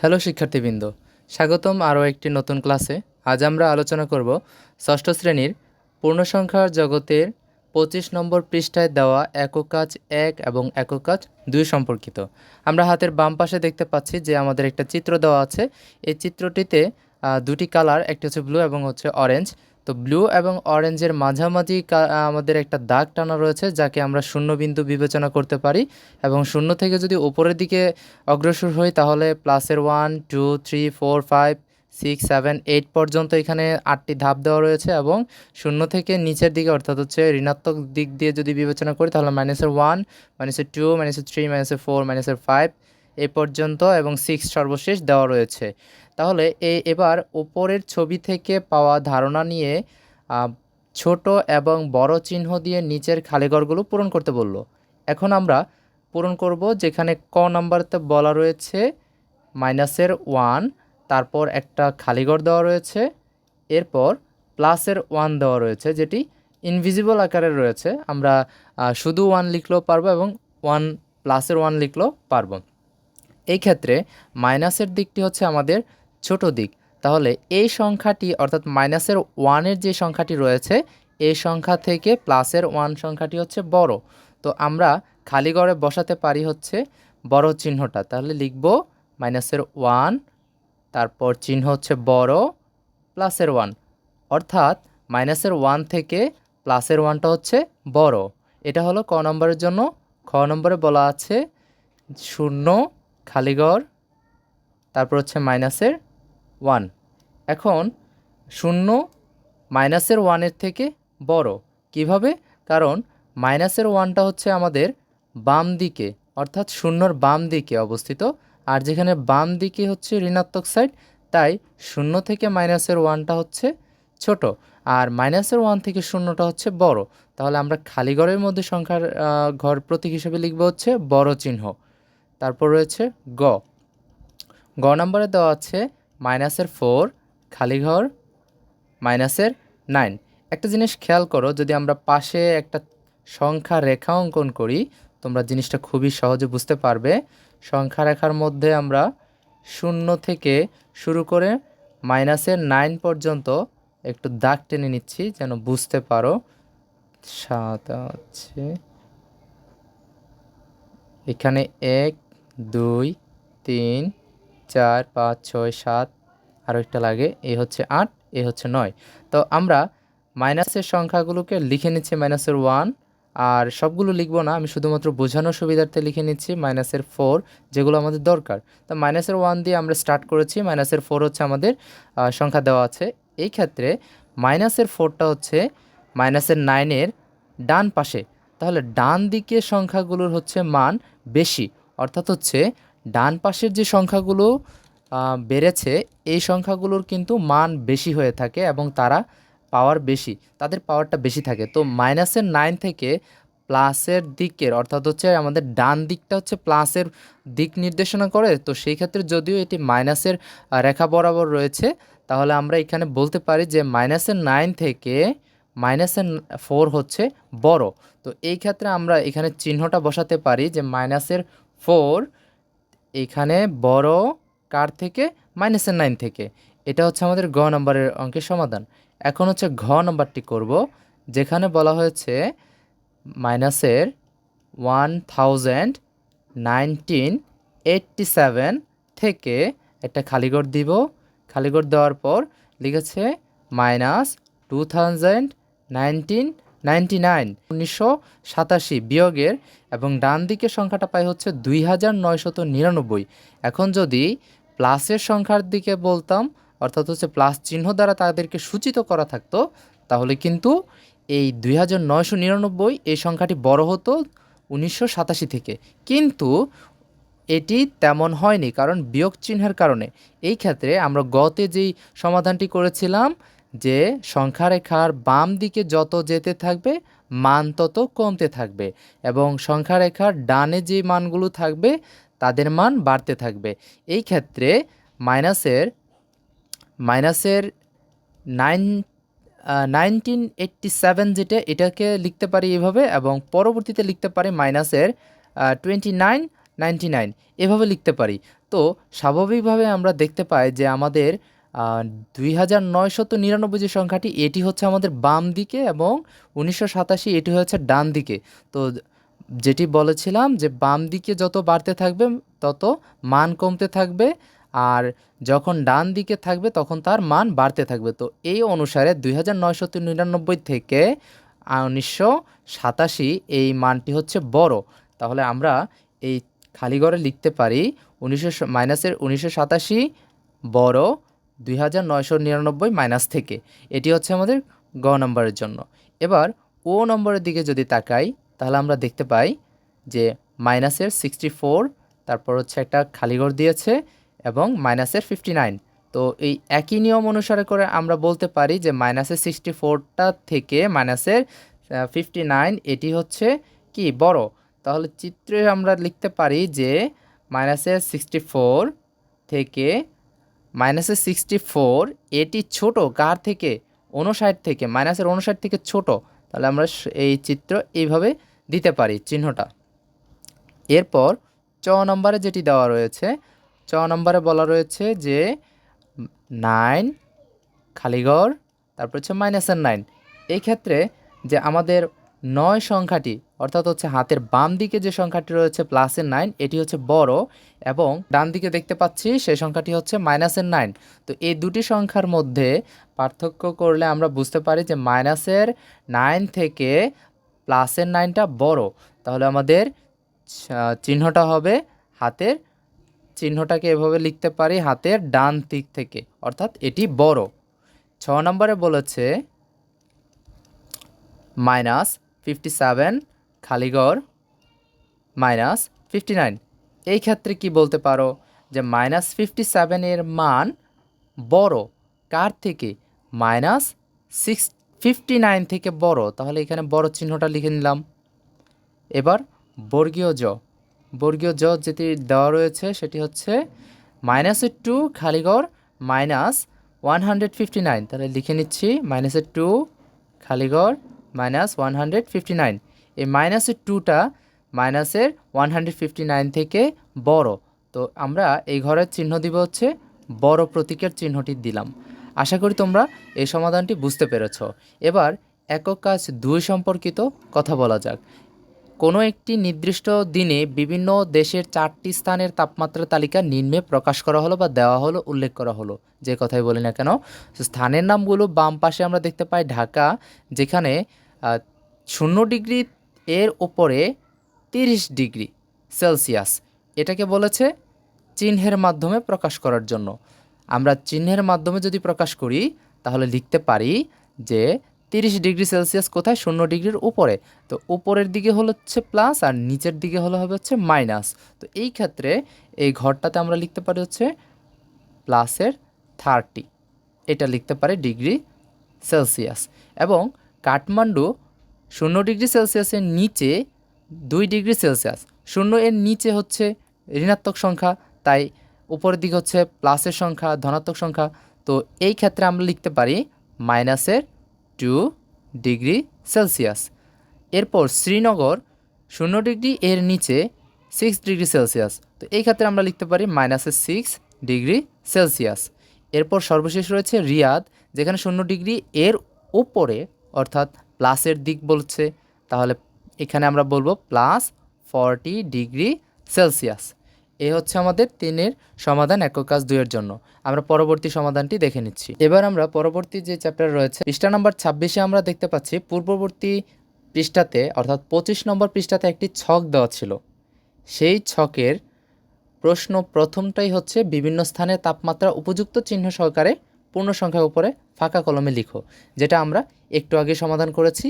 Hello শিক্ষার্থীবৃন্দ, স্বাগতম আরও একটি নতুন ক্লাসে। আজ আমরা আলোচনা করব ষষ্ঠ শ্রেণির পূর্ণসংখ্যার জগতের পঁচিশ নম্বর পৃষ্ঠায় দেওয়া একক কাজ এক এবং একক কাজ দুই সম্পর্কিত। আমরা হাতের বাম পাশে দেখতে পাচ্ছি যে আমাদের একটা চিত্র দেওয়া আছে। এই চিত্রটিতে দুটি কালার, একটি হচ্ছে ব্লু এবং হচ্ছে অরেঞ্জ। তো ব্লু এবং অরেঞ্জের মাঝামাঝি আমাদের একটা দাগ টানা রয়েছে, যাকে আমরা শূন্যবিন্দু বিবেচনা করতে পারি। এবং শূন্য থেকে যদি উপরের দিকে অগ্রসর হই, তাহলে প্লাসের one, two, three, four, five, six, seven, eight পর্যন্ত এখানে আটটি ধাপ দেওয়া রয়েছে। এবং শূন্য থেকে নিচের দিকে, অর্থাৎ হচ্ছে ঋণাত্মক দিক দিয়ে যদি বিবেচনা করি, তাহলে মাইনাসের ওয়ান মাইনাসের টু মাইনাসের থ্রি মাইনাসের ফোর মাইনাসের ফাইভ এ পর্যন্ত এবং সিক্স সর্বশেষ দেওয়া রয়েছে। তাহলে এই এবার ওপরের ছবি থেকে পাওয়া ধারণা নিয়ে ছোট এবং বড় চিহ্ন দিয়ে নিচের খালিঘরগুলো পূরণ করতে বলল। এখন আমরা পূরণ করব যেখানে ক নাম্বারতে বলা রয়েছে, মাইনাসের ওয়ান, তারপর একটা খালিঘর দেওয়া রয়েছে, এরপর প্লাসের ওয়ান দেওয়া রয়েছে, যেটি ইনভিজিবল আকারে রয়েছে। আমরা শুধু ওয়ান লিখলেও পারব এবং ওয়ান প্লাসের ওয়ান লিখলেও পারব। এই ক্ষেত্রে মাইনাসের দিকটি হচ্ছে আমাদের ছোট দিক। তাহলে এই সংখ্যাটি অর্থাৎ মাইনাসের ওয়ানের যে সংখ্যাটি রয়েছে, এই সংখ্যা থেকে প্লাসের ওয়ান সংখ্যাটি হচ্ছে বড়। তো আমরা খালি ঘরে বসাতে পারি হচ্ছে বড় চিহ্নটা। তাহলে লিখব মাইনাসের ওয়ান, তারপর চিহ্ন হচ্ছে বড়, প্লাসের ওয়ান। অর্থাৎ মাইনাসের ওয়ান থেকে প্লাসের ওয়ানটা হচ্ছে বড়। এটা হলো ক নম্বরের জন্য। খ নম্বরে বলা আছে শূন্য খালিঘর তারপর হচ্ছে মাইনাসের ওয়ান। এখন শূন্য মাইনাসের ওয়ানের থেকে বড়। কীভাবে? কারণ মাইনাসের ওয়ানটা হচ্ছে আমাদের বাম দিকে, অর্থাৎ শূন্যর বাম দিকে অবস্থিত। আর যেখানে বাম দিকে হচ্ছে ঋণাত্মক সাইড তাই শূন্য থেকে মাইনাসের ওয়ানটা হচ্ছে ছোট। আর মাইনাসের ওয়ান থেকে শূন্যটা হচ্ছে বড়। তাহলে আমরা খালি ঘরের মধ্যে সংখ্যার ঘর প্রতীক হিসেবে লিখব হচ্ছে বড় চিহ্ন। তারপর রয়েছে গ। গ নম্বরে দেওয়া আছে মাইনাসের ফোর, খালি ঘর, মাইনাসের নাইন। একটা জিনিস খেয়াল করো, যদি আমরা পাশে একটা সংখ্যা রেখা অঙ্কন করি, তোমরা জিনিসটা খুবই সহজে বুঝতে পারবে। সংখ্যা রেখার মধ্যে আমরা শূন্য থেকে শুরু করে মাইনাসের নাইন পর্যন্ত একটু দাগ টেনে নিচ্ছি, যেন বুঝতে পারো। সাত, আছে। এখানে এক, দুই, তিন চার, পাঁচ, ছয়, সাত আরও একটা লাগে, এ হচ্ছে আট, এ হচ্ছে নয়। তো আমরা মাইনাসের সংখ্যাগুলোকে লিখে নিচ্ছি মাইনাসের ওয়ান, আর সবগুলো লিখব না, আমি শুধুমাত্র বোঝানোর সুবিধার্থে লিখে নিচ্ছি মাইনাসের ফোর, যেগুলো আমাদের দরকার। তো মাইনাসের ওয়ান দিয়ে আমরা স্টার্ট করেছি, মাইনাসের ফোর হচ্ছে আমাদের সংখ্যা দেওয়া আছে। এই ক্ষেত্রে মাইনাসের ফোরটা হচ্ছে মাইনাসের নাইনের ডান পাশে। তাহলে ডান দিকের সংখ্যাগুলোর হচ্ছে মান বেশি, অর্থাৎ হচ্ছে ডান পাশের যে সংখ্যাগুলো বেড়েছে, এই সংখ্যাগুলোর কিন্তু মান বেশি হয়ে থাকে এবং তারা পাওয়ার বেশি, তাদের পাওয়ারটা বেশি থাকে। তো মাইনাসের নাইন থেকে প্লাসের দিকের, অর্থাৎ হচ্ছে আমাদের ডান দিকটা হচ্ছে প্লাসের দিক নির্দেশনা করে, তো সেই ক্ষেত্রে যদিও এটি মাইনাসের রেখা বরাবর রয়েছে, তাহলে আমরা এখানে বলতে পারি যে মাইনাসের নাইন থেকে মাইনাসের ফোর হচ্ছে বড়। তো এই ক্ষেত্রে আমরা এখানে চিহ্নটা বসাতে পারি যে মাইনাসের ফোর এখানে বড় কার থেকে? মাইনাসের নাইন থেকে। এটা হচ্ছে আমাদের গ নম্বরের অঙ্কের সমাধান। এখন হচ্ছে ঘ নম্বরটি করব, যেখানে বলা হয়েছে মাইনাসের one thousand nineteen eighty seven থেকে একটা খালিঘর দিব। খালিঘর দেওয়ার পর লিখেছে minus two thousand nineteen ninety nine. উনিশশো সাতাশি বিয়োগের এবং ডান দিকের সংখ্যাটা পাই হচ্ছে দুই হাজার নিরানব্বই। এখন যদি প্লাসের সংখ্যার দিকে বলতাম, অর্থাৎ হচ্ছে প্লাস চিহ্ন দ্বারা তাদেরকে সূচিত করা থাকতো, তাহলে কিন্তু এই দুই হাজার নয়শো নিরানব্বই এই সংখ্যাটি বড় হতো উনিশশো সাতাশি থেকে। কিন্তু এটি তেমন হয়নি, কারণ বিয়োগ চিহ্নের কারণে। এই ক্ষেত্রে আমরা গতে যেই সমাধানটি করেছিলাম যে সংখ্যা রেখার বাম দিকে যত যেতে থাকবে, মান তত কমতে থাকবে এবং সংখ্যা রেখার ডানে যে মানগুলো থাকবে, তাদের মান বাড়তে থাকবে। এই ক্ষেত্রে মাইনাসের মাইনাসের নাইন নাইনটিন এইট্টি সেভেন যেটা, এটাকে লিখতে পারি এভাবে এবং পরবর্তীতে লিখতে পারি মাইনাসের টোয়েন্টি নাইন নাইনটি নাইন এভাবে লিখতে পারি। তো স্বাভাবিকভাবে আমরা দেখতে পাই যে আমাদের দুই হাজার নিরানব্বই যে সংখ্যাটি, এটি হচ্ছে আমাদের বাম দিকে এবং উনিশশো সাতাশি এটি হচ্ছে ডান দিকে। তো যেটি বলেছিলাম যে বাম দিকে যত বাড়তে থাকবে, তত মান কমতে থাকবে আর যখন ডান দিকে থাকবে, তখন তার মান বাড়তে থাকবে। তো এই অনুসারে দুই হাজার নয়শত নিরানব্বই থেকে উনিশশো সাতাশি এই মানটি হচ্ছে বড়। তাহলে আমরা এই খালিগড়ে লিখতে পারি উনিশশো মাইনাসের উনিশশো সাতাশি বড় দুই হাজার নয়শো নিরানব্বই মাইনাস থেকে। এটি হচ্ছে আমাদের গ নম্বরের জন্য। এবার ও নম্বরের দিকে যদি তাকাই, তাহলে আমরা দেখতে পাই যে মাইনাসের সিক্সটি ফোর তারপর হচ্ছে একটা খালিঘর দিয়েছে, এবং মাইনাসের ফিফটি নাইন তো এই একই নিয়ম অনুসারে করে আমরা বলতে পারি যে মাইনাসের সিক্সটি ফোরটা থেকে মাইনাসের ফিফটি নাইন এটি হচ্ছে কি বড়? তাহলে চিত্রে আমরা লিখতে পারি যে মাইনাসের সিক্সটি ফোর থেকে মাইনাসের সিক্সটি ফোর এটি ছোট, কার থেকে? উনষাট থেকে, মাইনাসের উনষাট থেকে ছোট। তাহলে আমরা এই চিত্র এইভাবে দিতে পারি চিহ্নটা। এরপর চ নম্বরে যেটি দেওয়া রয়েছে, চ নম্বরে বলা রয়েছে যে, নাইন, খালিগড়, তারপর হচ্ছে মাইনাসের নাইন। এই ক্ষেত্রে যে আমাদের নয় সংখ্যাটি অর্থাৎ হচ্ছে হাতের বাম দিকে যে সংখ্যাটি রয়েছে প্লাসের নাইন এটি হচ্ছে বড় এবং ডান দিকে দেখতে পাচ্ছি সেই সংখ্যাটি হচ্ছে মাইনাসের নাইন তো এই দুটি সংখ্যার মধ্যে পার্থক্য করলে আমরা বুঝতে পারি যে মাইনাসের নাইন থেকে প্লাসের নাইনটা বড়। তাহলে আমাদের চিহ্নটা হবে হাতের, চিহ্নটাকে এভাবে লিখতে পারি হাতের ডান দিক থেকে, অর্থাৎ এটি বড়। ছ নম্বরে বলেছে মাইনাস ফিফটি সেভেন খালিগড় মাইনাস ফিফটি নাইন এই ক্ষেত্রে কি বলতে পারো যে মাইনাস ফিফটি সেভেনের মান বড়? কার থেকে? মাইনাস সিক্স ফিফটি নাইন থেকে বড়। তাহলে এখানে বড় চিহ্নটা লিখে নিলাম। এবার বর্গীয় জ। বর্গীয় জ যেটি দেওয়া রয়েছে সেটি হচ্ছে মাইনাসের two খালিগড় minus one hundred fifty nine তাহলে লিখে নিচ্ছি মাইনাসের two খালিগড় minus one hundred fifty nine এই মাইনাসের টুটা মাইনাসের ওয়ান থেকে বড়। তো আমরা এই ঘরের চিহ্ন দিব হচ্ছে বড় প্রতীকের চিহ্নটি দিলাম। আশা করি তোমরা এই সমাধানটি বুঝতে পেরেছ। এবার একক কাজ দুই সম্পর্কিত কথা বলা যাক। কোনো একটি নির্দিষ্ট দিনে বিভিন্ন দেশের চারটি স্থানের তাপমাত্রা তালিকা নিম্নে প্রকাশ করা হলো বা দেওয়া হলো, উল্লেখ করা হলো। যে কথাই বলি না কেন, স্থানের নামগুলো বাম পাশে আমরা দেখতে পাই ঢাকা, যেখানে শূন্য ডিগ্রি এর ওপরে তিরিশ ডিগ্রি সেলসিয়াস। এটাকে বলেছে চিহ্নের মাধ্যমে প্রকাশ করার জন্য। আমরা চিহ্নের মাধ্যমে যদি প্রকাশ করি, তাহলে লিখতে পারি যে তিরিশ ডিগ্রি সেলসিয়াস কোথায়? শূন্য ডিগ্রির উপরে। তো উপরের দিকে হলো হচ্ছে প্লাস আর নিচের দিকে হলো হবে হচ্ছে মাইনাস। তো এই ক্ষেত্রে এই ঘরটাতে আমরা লিখতে পারি হচ্ছে প্লাসের থার্টি। এটা লিখতে পারে ডিগ্রি সেলসিয়াস। এবং কাঠমান্ডু শূন্য ডিগ্রি সেলসিয়াসের নিচে দুই ডিগ্রি সেলসিয়াস। শূন্য এর নিচে হচ্ছে ঋণাত্মক সংখ্যা, তাই উপরের দিকে হচ্ছে প্লাসের সংখ্যা, ধনাত্মক সংখ্যা। তো এই ক্ষেত্রে আমরা লিখতে পারি মাইনাসের টু ডিগ্রি সেলসিয়াস। এরপর শ্রীনগর শূন্য ডিগ্রি এর নিচে সিক্স ডিগ্রি সেলসিয়াস। তো এই ক্ষেত্রে আমরা লিখতে পারি মাইনাসের সিক্স ডিগ্রি সেলসিয়াস। এরপর সর্বশেষ রয়েছে রিয়াদ, যেখানে শূন্য ডিগ্রি এর উপরে, অর্থাৎ প্লাসের দিক বলছে, তাহলে এখানে আমরা বলব প্লাস ফর্টি ডিগ্রি সেলসিয়াস। এ হচ্ছে আমাদের তিনের সমাধান একক কাজ দুইয়ের জন্য। আমরা পরবর্তী সমাধানটি দেখে নিচ্ছি। এবার আমরা পরবর্তী যে চ্যাপ্টার রয়েছে, পৃষ্ঠা নম্বর ছাব্বিশে আমরা দেখতে পাচ্ছি, পূর্ববর্তী পৃষ্ঠাতে, অর্থাৎ পঁচিশ নম্বর পৃষ্ঠাতে একটি ছক দেওয়া ছিল। সেই ছকের প্রশ্ন প্রথমটাই হচ্ছে বিভিন্ন স্থানে তাপমাত্রা উপযুক্ত চিহ্ন সহকারে পূর্ণ সংখ্যার উপরে ফাঁকা কলমে লিখো, যেটা আমরা একটু আগে সমাধান করেছি।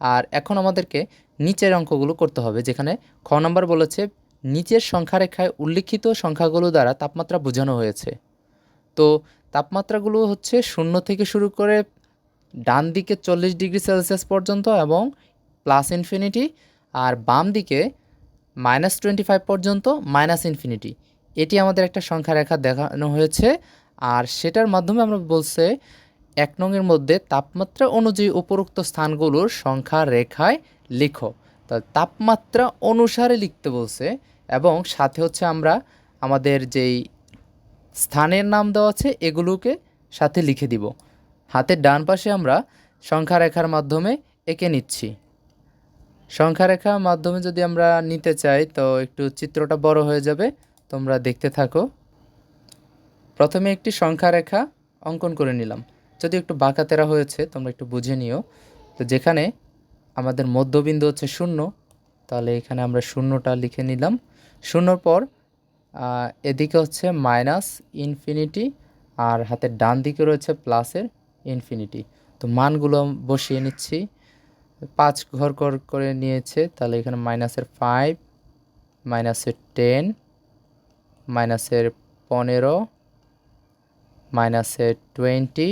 আর এখন আমাদেরকে নিচের অঙ্কগুলো করতে হবে, যেখানে খ নম্বর বলেছে, নিচের সংখ্যারেখায় উল্লিখিত সংখ্যাগুলো দ্বারা তাপমাত্রা বোঝানো হয়েছে। তো তাপমাত্রাগুলো হচ্ছে শূন্য থেকে শুরু করে ডান দিকে চল্লিশ ডিগ্রি সেলসিয়াস পর্যন্ত এবং প্লাস ইনফিনিটি, আর বাম দিকে মাইনাস টোয়েন্টি ফাইভ পর্যন্ত মাইনাস ইনফিনিটি। এটি আমাদের একটা সংখ্যা রেখা দেখানো হয়েছে। আর সেটার মাধ্যমে আমরা বলছে, এক নংয়ের মধ্যে তাপমাত্রা অনুযায়ী উপরোক্ত স্থানগুলোর সংখ্যা রেখায় লিখো। তা তাপমাত্রা অনুসারে লিখতে বলছে এবং সাথে হচ্ছে আমরা আমাদের যেই স্থানের নাম দেওয়া আছে এগুলোকে সাথে লিখে দিব। হাতের ডান পাশে আমরা সংখ্যা রেখার মাধ্যমে এঁকে নিচ্ছি। সংখ্যা রেখার মাধ্যমে যদি আমরা নিতে চাই, তো একটু চিত্রটা বড় হয়ে যাবে, তোমরা দেখতে থাকো। প্রথমে একটি সংখ্যা রেখা অঙ্কন করে নিলাম। যদি একটু বাঁকা তেরা হয়েছে, তোমরা একটু বুঝে নিও। তো যেখানে আমাদের মধ্যবিন্দু হচ্ছে শূন্য, তাহলে এখানে আমরা শূন্যটা লিখে নিলাম। শূন্যর পর এদিকে হচ্ছে মাইনাস ইনফিনিটি আর হাতের ডান দিকে রয়েছে প্লাসের ইনফিনিটি। তো মানগুলো বসিয়ে নিচ্ছি। পাঁচ ঘর ঘর করে নিয়েছে, তাহলে এখানে মাইনাসের ফাইভ মাইনাসের টেন মাইনাসের পনেরো মাইনাসের টোয়েন্টি,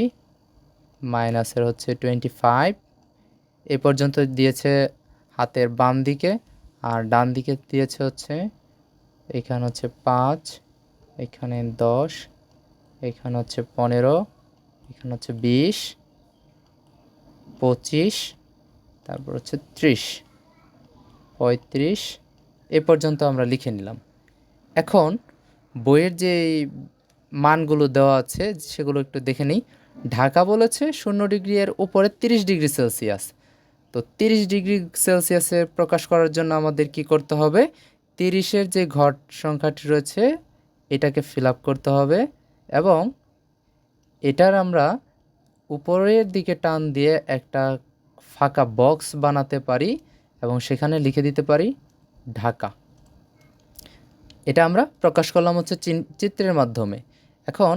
মাইনাসের হচ্ছে টোয়েন্টি ফাইভ। এ পর্যন্ত দিয়েছে হাতের বাম দিকে, আর ডান দিকে দিয়েছে হচ্ছে, এখানে হচ্ছে পাঁচ, এখানে দশ, এখানে হচ্ছে পনেরো, এখানে হচ্ছে বিশ, পঁচিশ, তারপর হচ্ছে ত্রিশ, পঁয়ত্রিশ, এ পর্যন্ত আমরা লিখে নিলাম। এখন বইয়ের যে মানগুলো দেওয়া আছে, সেগুলো একটু দেখে নিই। ঢাকা বলেছে শূন্য ডিগ্রি এর উপরে তিরিশ ডিগ্রি সেলসিয়াস। তো তিরিশ ডিগ্রি সেলসিয়াসে প্রকাশ করার জন্য আমাদের কি করতে হবে? তিরিশের যে ঘট সংখ্যাটি রয়েছে, এটাকে ফিল করতে হবে এবং এটার আমরা উপরের দিকে টান দিয়ে একটা ফাঁকা বক্স বানাতে পারি এবং সেখানে লিখে দিতে পারি ঢাকা। এটা আমরা প্রকাশ করলাম হচ্ছে চিত্রের মাধ্যমে। এখন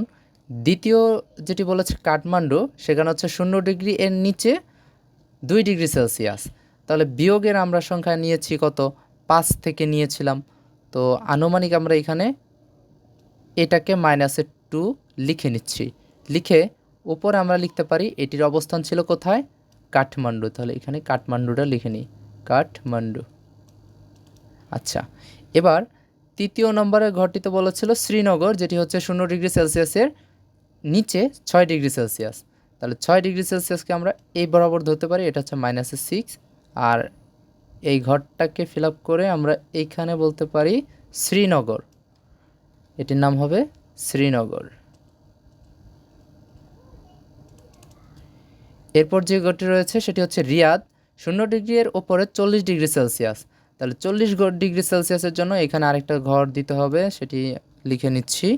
দ্বিতীয় যেটি বলেছে কাঠমান্ডু, সেখানে হচ্ছে শূন্য ডিগ্রি এর নিচে দুই ডিগ্রি সেলসিয়াস। তাহলে বিয়োগের আমরা সংখ্যা নিয়েছি কত? পাঁচ থেকে নিয়েছিলাম। তো আনুমানিক আমরা এখানে এটাকে মাইনাসের টু লিখে নিচ্ছি। লিখে উপরে আমরা লিখতে পারি এটির অবস্থান ছিল কোথায়? কাঠমান্ডু। তাহলে এখানে কাঠমান্ডুটা লিখে নিই। কাঠমান্ডু। আচ্ছা এবার তৃতীয় নম্বরের ঘরটিতে বলেছিল শ্রীনগর, যেটি হচ্ছে শূন্য ডিগ্রি সেলসিয়াসের নিচে ছয় ডিগ্রি সেলসিয়াস। তাহলে ছয় ডিগ্রি সেলসিয়াসকে আমরা এই বরাবর ধরতে পারি, এটা হচ্ছে মাইনাসের সিক্স আর এই ঘরটাকে ফিল করে আমরা এইখানে বলতে পারি শ্রীনগর। এটির নাম হবে শ্রীনগর। এরপর যে ঘরটি রয়েছে, সেটি হচ্ছে রিয়াদ। শূন্য ডিগ্রি এর ওপরে চল্লিশ ডিগ্রি সেলসিয়াস। তাহলে চল্লিশ ডিগ্রি সেলসিয়াসের জন্য এখানে আরেকটা ঘর দিতে হবে, সেটি লিখে নিচ্ছি।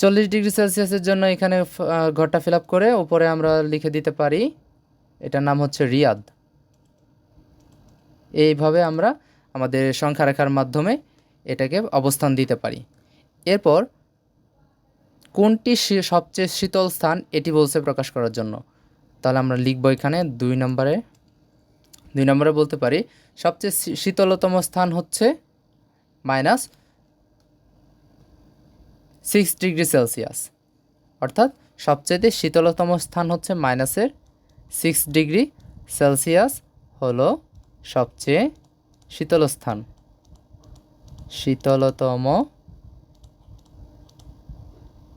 চল্লিশ ডিগ্রি সেলসিয়াসের জন্য এখানে ঘরটা ফিল করে উপরে আমরা লিখে দিতে পারি, এটার নাম হচ্ছে রিয়াদ। এইভাবে আমরা আমাদের সংখ্যা রেখার মাধ্যমে এটাকে অবস্থান দিতে পারি। এরপর কোনটি সবচেয়ে শীতল স্থান এটি বলছে প্রকাশ করার জন্য। তাহলে আমরা লিখব এখানে দুই নম্বরে। দুই নম্বরে বলতে পারি, সবচেয়ে শীতলতম স্থান হচ্ছে মাইনাস সিক্স ডিগ্রি সেলসিয়াস। অর্থাৎ সবচেয়ে শীতলতম স্থান হচ্ছে মাইনাসের সিক্স ডিগ্রি সেলসিয়াস হলো সবচেয়ে শীতল স্থান। শীতলতম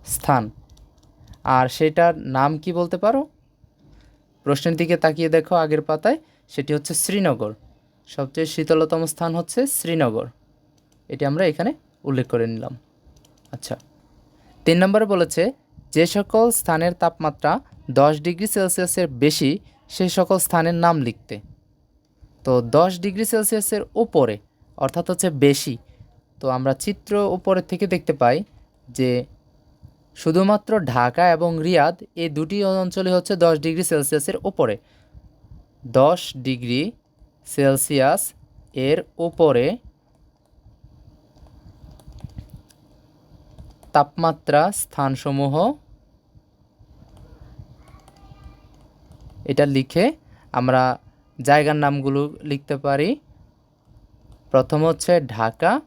স্থান। আর সেটার নাম কি বলতে পারো? প্রশ্নের দিকে তাকিয়ে দেখো আগের পাতায়, সেটি হচ্ছে শ্রীনগর। সবচেয়ে শীতলতম স্থান হচ্ছে শ্রীনগর। এটি আমরা এখানে উল্লেখ করে নিলাম। আচ্ছা। তিন নম্বরে বলেছে, যে সকল স্থানের তাপমাত্রা দশ ডিগ্রি সেলসিয়াসের বেশি সেই সকল স্থানের নাম লিখতে। তো দশ ডিগ্রি সেলসিয়াসের উপরে, অর্থাৎ হচ্ছে বেশি তো আমরা চিত্র উপরের থেকে দেখতে পাই যে শুধুমাত্র ঢাকা এবং রিয়াদ এই দুটি অঞ্চলে হচ্ছে দশ ডিগ্রি সেলসিয়াসের উপরে। দশ ডিগ্রি সেলসিয়াস এর উপরে তাপমাত্রা স্থানসমূহ এটা লিখে আমরা জায়গার নামগুলো লিখতে পারি। প্রথম হচ্ছে ঢাকা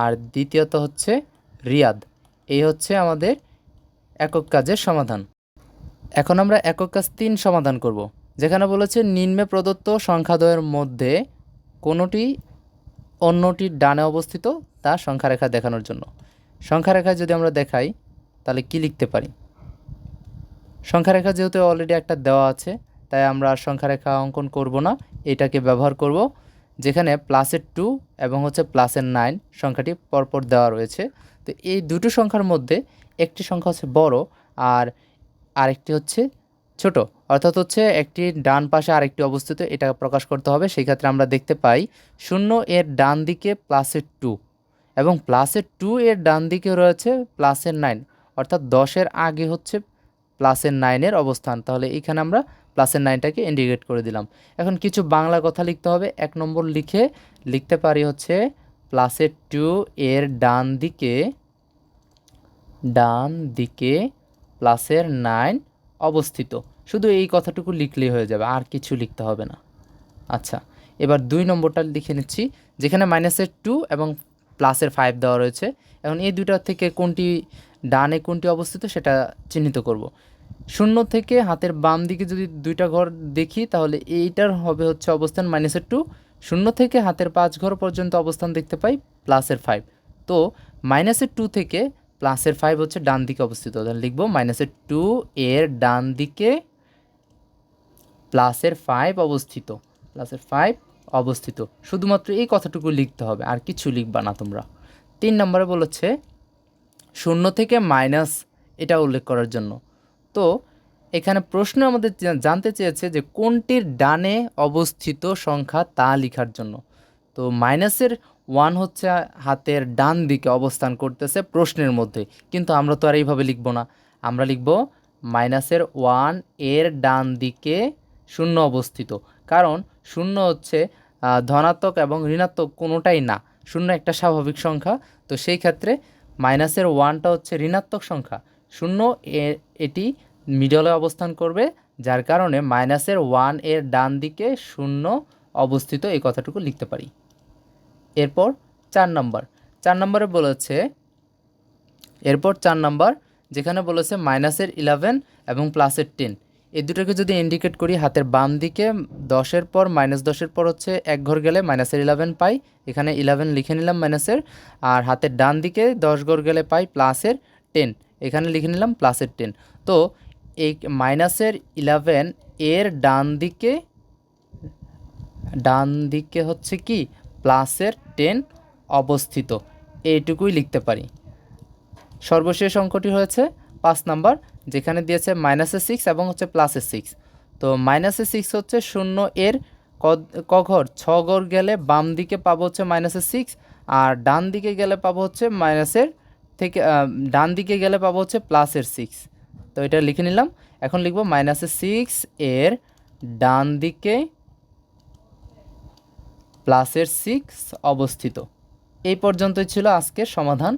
আর দ্বিতীয়ত হচ্ছে রিয়াদ। এই হচ্ছে আমাদের একক কাজের সমাধান। এখন আমরা একক কাজ তিন সমাধান করব, যেখানে বলেছে নিম্নে প্রদত্ত সংখ্যাদ্বয়ের মধ্যে কোনোটি অন্যটির ডানে অবস্থিত তা সংখ্যারেখা দেখানোর জন্য। সংখ্যা রেখা যদি আমরা দেখাই, তাহলে কি লিখতে পারি? সংখ্যা রেখা যেহেতু অলরেডি একটা দেওয়া আছে, তাই আমরা আর সংখ্যা রেখা অঙ্কন করব না, এটাকে ব্যবহার করব। যেখানে প্লাসের টু এবং হচ্ছে প্লাসের নাইন সংখ্যাটি পরপর দেওয়া রয়েছে। তো এই দুটো সংখ্যার মধ্যে একটি সংখ্যা হচ্ছে বড় আর আরেকটি হচ্ছে ছোট। অর্থাৎ হচ্ছে একটি ডান পাশে আরেকটি অবস্থিত, এটা প্রকাশ করতে হবে। সেই ক্ষেত্রে আমরা দেখতে পাই শূন্য এর ডান দিকে প্লাসের টু এবং প্লাসের টু এর ডান দিকে রয়েছে প্লাসের নাইন অর্থাৎ দশের আগে হচ্ছে প্লাসের নাইনের অবস্থান। তাহলে এখানে আমরা প্লাসের নাইনটাকে ইন্ডিকেট করে দিলাম। এখন কিছু বাংলা কথা লিখতে হবে। এক নম্বর লিখে লিখতে পারি হচ্ছে প্লাসের টু এর ডান দিকে ডান দিকে প্লাসের নাইন অবস্থিত। শুধু এই কথাটুকু লিখলেই হয়ে যাবে, আর কিছু লিখতে হবে না। আচ্ছা এবার দুই নম্বরটা লিখে নিচ্ছি, যেখানে মাইনাসের টু এবং প্লাসের ফাইভ দেওয়া রয়েছে। এখন এই দুইটা থেকে কোনটি ডানে কোনটি অবস্থিত সেটা চিহ্নিত করব। শূন্য থেকে হাতের বাম দিকে যদি দুইটা ঘর দেখি, তাহলে এইটার হবে হচ্ছে অবস্থান মাইনাসের টু শূন্য থেকে হাতের পাঁচ ঘর পর্যন্ত অবস্থান দেখতে পাই প্লাসের ফাইভ তো মাইনাসের টু থেকে প্লাসের ফাইভ হচ্ছে ডান দিকে অবস্থিত। তাহলে লিখব মাইনাসের টু এর ডান দিকে প্লাসের ফাইভ অবস্থিত। প্লাসের ফাইভ অবস্থিত। শুধুমাত্র এই কথাটুকু লিখতে হবে, আর কিছু লিখবা না তোমরা। তিন নম্বরে বলেছে, শূন্য থেকে মাইনাস এটা উল্লেখ করার জন্য। তো এখানে প্রশ্ন আমাদের জানতে চেয়েছে যে কোনটির ডানে অবস্থিত সংখ্যা তা লেখার জন্য। তো মাইনাসের ওয়ান হচ্ছে হাতের ডান দিকে অবস্থান করতেছে প্রশ্নের মধ্যে। কিন্তু আমরা তো আর এইভাবে লিখব না। আমরা লিখব মাইনাসের ওয়ানের ডান দিকে শূন্য অবস্থিত। কারণ শূন্য হচ্ছে ধনাত্মক এবং ঋণাত্মক কোনোটাই না। শূন্য একটা স্বাভাবিক সংখ্যা। তো সেই ক্ষেত্রে মাইনাসের ওয়ানটা হচ্ছে ঋণাত্মক সংখ্যা। শূন্য এ- এটি মিডলে অবস্থান করবে, যার কারণে মাইনাসের ওয়ানের ডান দিকে শূন্য অবস্থিত এই কথাটুকু লিখতে পারি। এরপর চার নম্বর। চার নম্বরে বলেছে, এরপর চার নম্বর, যেখানে বলেছে মাইনাসের ইলেভেন এবং প্লাসের টেন এই দুটোকে যদি ইন্ডিকেট করি, হাতের বাম দিকে দশের পর মাইনাস দশের পর হচ্ছে এক ঘর গেলে মাইনাসের ইলেভেন পাই, এখানে ইলেভেন লিখে নিলাম মাইনাসের আর হাতের ডান দিকে দশ ঘর গেলে পাই প্লাসের টেন এখানে লিখে নিলাম প্লাসের টেন তো এই মাইনাসের ইলেভেন এর ডান দিকে ডান দিকে হচ্ছে কি? প্লাসের টেন অবস্থিত। এইটুকুই লিখতে পারি। সর্বশেষ অঙ্কটি হয়েছে পাঁচ নাম্বার, যেখানে দিয়েছে মাইনাসের সিক্স এবং হচ্ছে প্লাসের সিক্স তো মাইনাসের সিক্স হচ্ছে শূন্য এর ক- ঘর ছ ঘর গেলে বাম দিকে পাবো হচ্ছে মাইনাসের সিক্স আর ডান দিকে গেলে পাবো হচ্ছে মাইনাসের থেকে ডান দিকে গেলে পাবো হচ্ছে প্লাসের সিক্স তো এটা লিখে নিলাম। এখন লিখব মাইনাসের সিক্স এর ডান দিকে প্লাসের সিক্স অবস্থিত। এই পর্যন্তই ছিল আজকের সমাধান।